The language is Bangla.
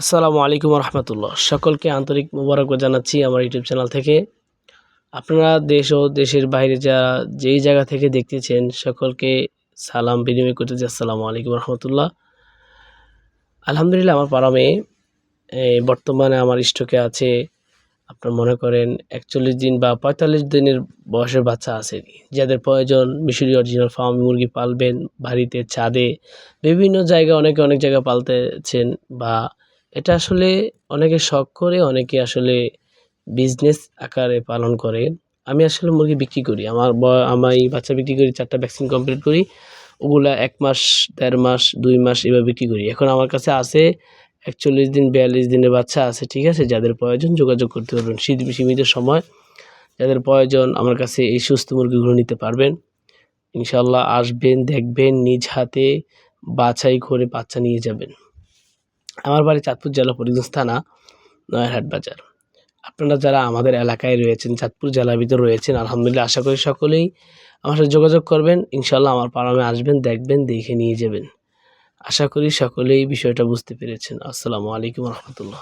আসসালামু আলাইকুম রহমতুল্লাহ সকলকে আন্তরিক মোবারকবাদ জানাচ্ছি আমার ইউটিউব চ্যানেল থেকে। আপনারা দেশ ও দেশের বাইরে যা যেই জায়গা থেকে দেখতেছেন, সকলকে সালাম বিনিময় করতেছি আসসালামু আলাইকুম রহমতুল্লাহ আলহামদুলিল্লাহ, আমার পাড়া মেয়ে বর্তমানে আমার স্টকে আছে, আপনার মনে করেন একচল্লিশ দিন বা পঁয়তাল্লিশ দিনের বয়সের বাচ্চা আছে। যাদের প্রয়োজন, মিশরি অরিজিনাল ফার্ম মুরগি পালবেন, বাড়িতে ছাদে, বিভিন্ন জায়গায় অনেকে অনেক জায়গায় পালতেছেন বা এটা আসলে অনেকে শখ করে, অনেকে আসলে বিজনেস আকারে পালন করে। আমি আসলে মুরগি বিক্রি করি। আমার আমি বাচ্চা বিক্রি করি, চারটা ভ্যাকসিন কমপ্লিট করি। ওগুলা এক মাস, দেড় মাস, দুই মাস এভাবে বিক্রি করি। এখন আমার কাছে আছে একচল্লিশ দিন, বিয়াল্লিশ দিনের বাচ্চা আছে, ঠিক আছে? যাদের প্রয়োজন যোগাযোগ করতে পারবেন। শীত সীমিত সময়। যাদের প্রয়োজন, আমার কাছে এই সুস্থ মুরগিগুলো নিতে পারবেন। ইনশাল্লাহ আসবেন, দেখবেন, নিজ হাতে বাছাই করে বাচ্চা নিয়ে যাবেন। আমার বাড়ি চাঁদপুর জেলা পরিদর্শ থানা, নয়ারহাট বাজার। আপনারা যারা আমাদের এলাকায় রয়েছেন, চাঁদপুর জেলার ভিতরে রয়েছেন, আলহামদুলিল্লাহ আশা করি সকলেই আমার সাথে যোগাযোগ করবেন। ইনশাল্লাহ আমার পাড়ামে আসবেন, দেখবেন, দেখে নিয়ে যাবেন। আশা করি সকলেই বিষয়টা বুঝতে পেরেছেন। আসসালামু আলাইকুম রহমতুল্লাহ।